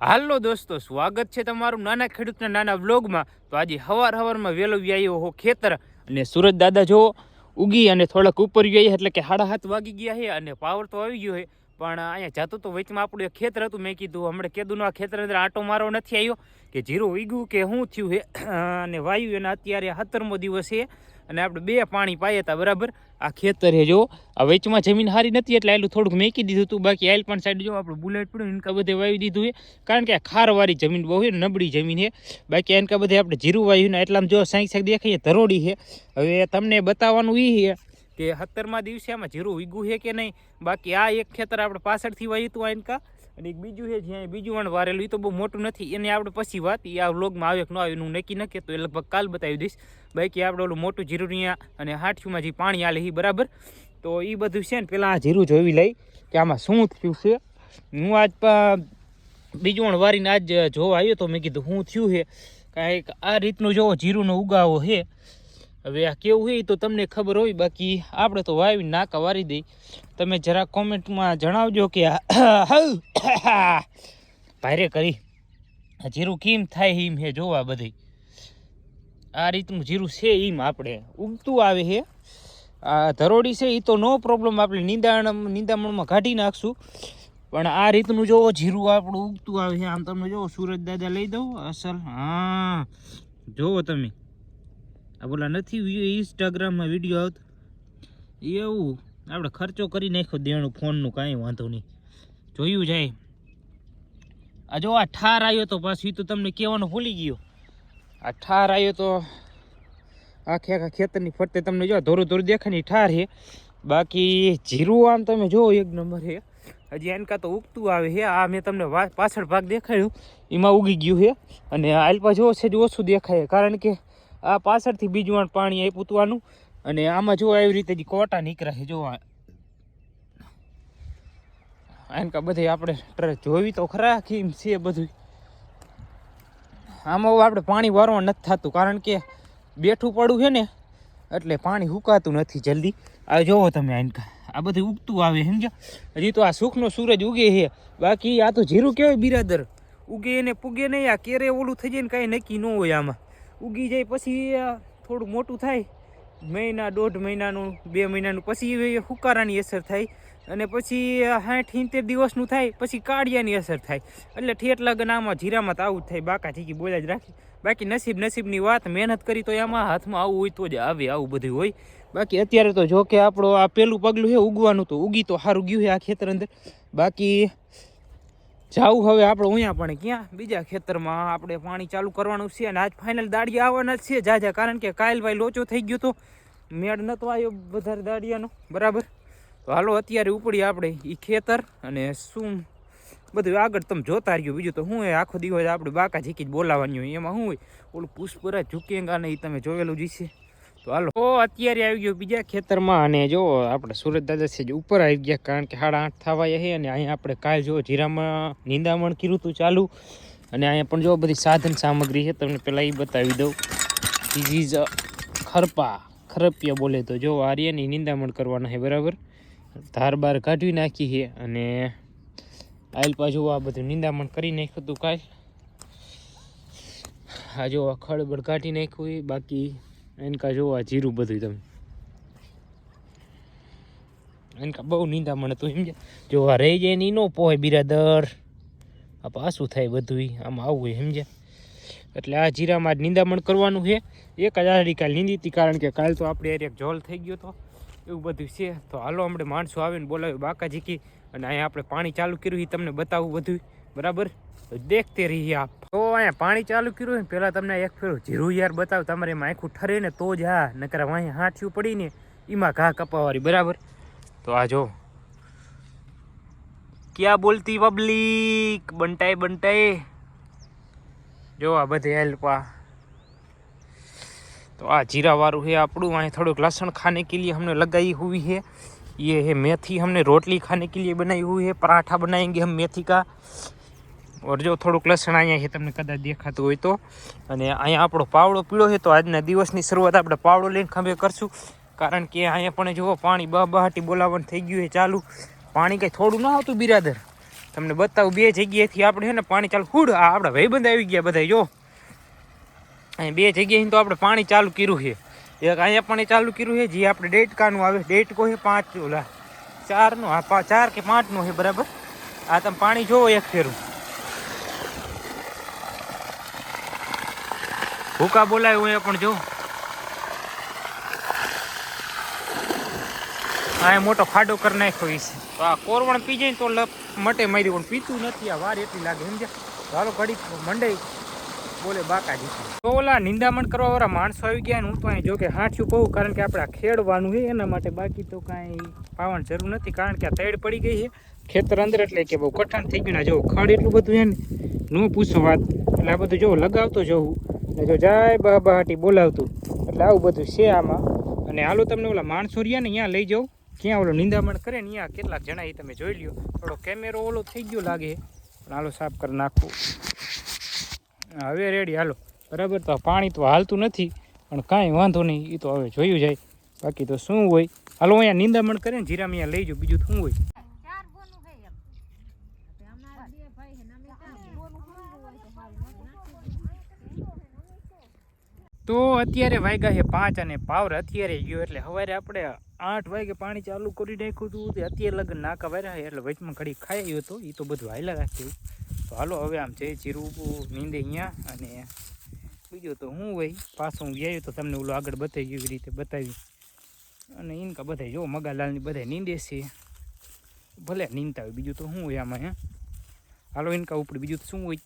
હાલો દોસ્તો, સ્વાગત છે તમારું નાના ખેડૂતના નાના વ્લોગમાં. તો આજે હવાર હવારમાં વહેલો વ્યાયો હો ખેતર અને સુરજ દાદા જો ઉગી અને થોડાક ઉપર વ્યાય એટલે કે સાડા હાથ વાગી ગયા છે અને પાવર તો આવી ગયો છે. પણ અહીંયા જતું તો વચમાં આપણું એક ખેતર હતું, મેં કીધું હમણાં કેદું આ ખેતર અંદર આંટો મારો નથી આવ્યો, કે જીરું ઉગ્યું કે શું થયું છે. અને વાયુ એના અત્યારે સત્તરમો દિવસ છે અને આપણે બે પાણી પાયા હતા, બરાબર? આ ખેતર છે, જો. આ વેચમાં જમીન સારી નથી, એટલે આયલું થોડુંક મેકી દીધું હતું બાકી આયલ પણ સાઈડ જો આપણું બુલેટ પડ્યું એનકા બધે વાવી દીધું છે. કારણ કે આ ખારવાળી જમીન બહુ છે નબળી જમીન છે. બાકી એનકા બધે આપણે જીરું વાવ્યું ને, એટલામાં જો સાંઈ સાંઈ દેખાય ધરોડી છે. હવે તમને બતાવવાનું એ છે કે સત્તરમાં દિવસે આમાં જીરું ઉગ્યું છે કે નહીં? બાકી આ એક ખેતર આપણે પાછળથી વાવ્યું હતું એનકા. અને એક બીજું છે જ્યાં બીજું વણ વારેલું એ તો બહુ મોટું નથી. એને આપણે પછી વાત એ આ વ્લોગમાં આવે કે ન આવે, એનું નક્કી ન તો એ લગભગ કાલ બતાવી દઈશ. બાકી આપણે ઓલું મોટું જીરું અહીંયા અને હાઠીમાં જે પાણી આલે એ બરાબર. તો એ બધું છે ને પહેલાં આ જીરું જોઈ લઈ, કે આમાં શું થયું છે. હું આજ બીજું વણ વારીને આજ જોવા આવ્યો તો મેં કીધું, શું થયું છે? કાંઈક આ રીતનું જો જીરુંનો ઉગાવો છે હવે આ કેવું હોય તો તમને ખબર હોય, બાકી આપણે તો વાવી નાકા વારી દઈ. તમે જરા કોમેન્ટમાં જણાવજો કે ભારે કરી. જીરું કેમ થાય એમ હે જોવા બધી. આ રીતનું જીરું છે એમ આપણે. ઉગતું આવે છે આ ધરોડી છે એ તો નો પ્રોબ્લેમ આપણે નિંદાણ નિંદામણમાં કાઢી નાખશું. પણ આ રીતનું જો જીરું આપણું ઉગતું આવે છે આમ તમે જો સુરજ દાદા લઈ દઉં અસલ. હા જોવો તમે. આ બોલા, નથી ઇન્સ્ટાગ્રામમાં વીડિયો આવતો. એવું, આપણે ખર્ચો કરી નાખ્યો દેણું, ફોનનું કાંઈ વાંધો નહીં. જોયું જાય. આ જો, આ ઠાર આવ્યો તો પાછું એ તો તમને કહેવાનું ભૂલી ગયો. આ ઠાર આવ્યો તો આખે આખા ખેતરની ફરતે તમને જો, ધોરું ધોરું દેખાય ને ઠાર છે બાકી જીરું આમ તમે જો, એક નંબર છે હજી એનકા તો ઉગતું આવે છે આ મેં તમને પાછળ ભાગ દેખાડ્યું. એમાં ઉગી ગયું છે અને આલપા જો છે જ ઓછું દેખાય કારણ કે આ પાછળથી બીજું વાર પાણી આપ્યું પૂતવાનું. અને આમાં જો એવી રીતે જે કોટા નીકળે છે જોવા આ. એનકા બધી આપણે જોવી તો ખરા કેમ છે બધું આમાં આપણે પાણી વારવા નથી થતું, કારણ કે બેઠું પડું છે ને, એટલે પાણી હુકાતું નથી જલ્દી. આ જોવો તમે આનકા આ બધું ઉગતું આવે સમજ્યા હજી તો આ સુખનો સૂરજ ઉગે છે. બાકી આ તો જીરું કહેવાય બિરાદર. ઉગે ને પૂગે નહીં, આ કેરે ઓલું થઈ જાય ને કાંઈ નક્કી ન હોય આમાં. ઉગી જાય પછી થોડું મોટું થાય. મહિના, દોઢ મહિનાનું, બે મહિનાનું, પછી હુકારાની અસર થાય. અને પછી સાઠ સિત્તેર દિવસનું થાય, પછી કાળિયાની અસર થાય. એટલે ઠેઠ લગન આમાં જીરામાં તો આવું જ થાય. બાકા ચીકી બોલ્યા જ રાખી. બાકી નસીબ નસીબની વાત, મહેનત કરી તો એમાં હાથમાં આવું હોય તો જ આવે, આવું બધું હોય. બાકી અત્યારે તો જો કે આપણો આ પેલું પગલું છે ઉગવાનું તો ઉગી તો સારું ગયું છે આ ખેતર અંદર. બાકી જાવું હવે આપણે અહીંયા પણ ક્યાં? બીજા ખેતરમાં આપણે પાણી ચાલુ કરવાનું છે અને આજ ફાઇનલ દાડિયા આવવાના છે જાજા. કારણ કે કાયલ ભાઈ લોચો થઈ ગયો તો મેળ નતો આવ્યો વધારે દાડિયાનો. બરાબર? તો હાલો, અત્યારે ઉપડી આપણે એ ખેતર અને શું બધું આગળ તમે જોતા રહ્યો. બીજું તો શું હોય આખો દિવસ આપણે બાકા ઝીકી જ બોલાવવાની હોય. એમાં શું હોય? ઓલું પુષ્પરા ઝુકેંગા ને એ તમે જોયેલું જ છે તો હાલો. ઓ અત્યારે આવી ગયો બીજા ખેતરમાં અને જો આપણે સુરત દાદા છે ઉપર આવી ગયા કારણ કે સાડા આઠ થવા છે અને અહીંયા આપણે કાલ જો જીરામાં નિંદામણ કર્યું હતું ચાલુ. અને અહીંયા પણ જો બધી સાધન સામગ્રી છે, તમને પહેલાં એ બતાવી દઉં. ધીસ ઇઝ ખરપા, ખરપિયા બોલે તો જો આર્યની નિંદામણ કરવાના છે, બરાબર? ધાર બાર કાઢવી નાખી છે અને આયલ પાછું આ બધું નિંદામણ કરી નાખ્યું હતું કાલ. આ જો ખળબળ કાઢી નાખ્યું બાકી એનકા જોવો આ જીરું બધું તમે. એનકા બહુ નિંદામણ હતું સમજ્યા જો આ રહી જાય ને નો પોહે બિરાદર. આ પાછું થાય બધું આમાં આવું હોય સમજ્યા એટલે આ જીરામાં જ નિંદામણ કરવાનું છે. એક જ આડી કાલ નીંદી હતી કારણ કે કાલ તો આપણે એક જોલ થઈ ગયો હતો એવું બધું છે. તો હાલો આપણે માણસો આવે ને બોલાવે બાકાજી કી. અને અહીંયા આપણે પાણી ચાલુ કર્યું એ તમને બતાવું બધું બરાબર તો દેખતે રહીએ આપ તો અહીંયા પાણી ચાલુ કર્યું ને પહેલાં તમને એક ફેરો જીરું યાર બતાવ તમારે એમાં આખું ઠરે ને તો જ હા નકર અહીંયા હાથિયું પડીને એમાં ઘા કપાવાળી બરાબર તો આ જો ક્યાં બોલતી પબ્લિક બંટાઈ બંટાઈ જો આ બધે હેલ્પા तो आ जीरा वारू है આપણું અહીં થોડુંક लहसुन खाने के लिए हमने लगाई हुई है ये है मेथी हमने रोटली खाने के लिए बनाई हुई है पराठा बनाएंगे हम मेथी का ઓર જો થોડુંક લસણ અહીંયા છે, તમને કદાચ દેખાતું હોય તો. અને અહીંયા આપણો પાવડો પીળો છે, તો આજના દિવસની શરૂઆત આપણે પાવડો લઈને ખંભે કરશું. કારણ કે અહીંયા પણ જુઓ, પાણી બહાટી બોલાવવાનું થઈ ગયું છે ચાલુ. પાણી કંઈ થોડું ના આવતું, બિરાદર. તમને બતાવું, બે જગ્યાએથી આપણે છે ને પાણી ચાલુ. હુડ, આ આપણા ભાઈબંધ આવી ગયા બધા જો. અહીં બે જગ્યાએ તો આપણે પાણી ચાલુ કર્યું છે. એક અહીંયા પણ ચાલુ કર્યું છે, જે આપણે ડેટકાનું આવે ડેટકો છે પાંચ ઓલા. ચારનું હા ચાર કે પાંચનું છે, બરાબર? આ તમે પાણી જોવો એક ફેરું. ભૂકા બોલાય હું પણ જો આ મોટો ખાડો કરી નાખ્યો છે. આ કોરવણ પી જાય તો લપ મટે મારી પણ પીતું નથી, આ વાર એટલી લાગે, સમજ્યા? ચાલો ઘડી મંડે બોલે બાકાજી. તો ઓલા નિંદામણ કરવા વાળા માણસો આવી ગયા હું તો અહીં જો કે હાંચું કહું, કારણ કે આપણે ખેડવાનું છે, એના માટે બાકી તો કાંઈ પાવાની જરૂર નથી, કારણ કે આ તૈડ પડી ગઈ છે. ખેતર અંદર એટલે કે બહુ કઠણ થઈ ગયું ને જો ખડ એટલું બધું છે ને, નું પૂછો વાત. એટલે આ બધું જો લગાવતો જવું. જો જાય બહાટી બોલાવતું. એટલે આવું બધું છે આમાં. અને હાલો તમને ઓલા માણસો રહ્યા ને અહીંયા લઈ જાઉં. ક્યાં ઓલો નિંદામણ કરે ને અહીંયા કેટલાક જણા એ તમે જોઈ લ્યો. થોડો કેમેરો ઓલો થઈ ગયો લાગે. પણ હાલો સાફ કરી નાખવું હવે રેડી હાલો. બરાબર, તો પાણી તો હાલતું નથી. પણ કાંઈ વાંધો નહીં એ તો હવે જોયું જાય. બાકી તો શું હોય? હાલો અહીંયા નિંદામણ કરે ને જીરામ અહીંયા લઈ જાઓ બીજું શું હોય ચાર બોનું હે એમ એટલે અમારા બે ભાઈ છે ને અમે ચાર બોનું ખુલ્લું હોય તો મારું તો અત્યારે વાગ્યા છે પાંચ અને પાવર અત્યારે ગયો એટલે સવારે આપણે આઠ વાગે પાણી ચાલુ કરી નાખ્યું હતું તે અત્યારે લગન નાકા વાર્યા એટલે વચમાં ઘડી ખાઈ ગયો હતો એ તો બધું હાયલા રાખ્યું તો હાલો હવે આમ છે જીરું નીંદે અહીંયા અને બીજું તો હું હોય, પાછું હું ગયા તો તમને ઓલું આગળ બતાવી એવી રીતે બતાવી. અને ઇનકા બધા જો મગાલાલની બધા નીંદે છે. ભલે નીંદતા હોય, બીજું તો શું હોય આમાં, હે. હાલો ઇનકા ઉપર બીજું તો શું હોય?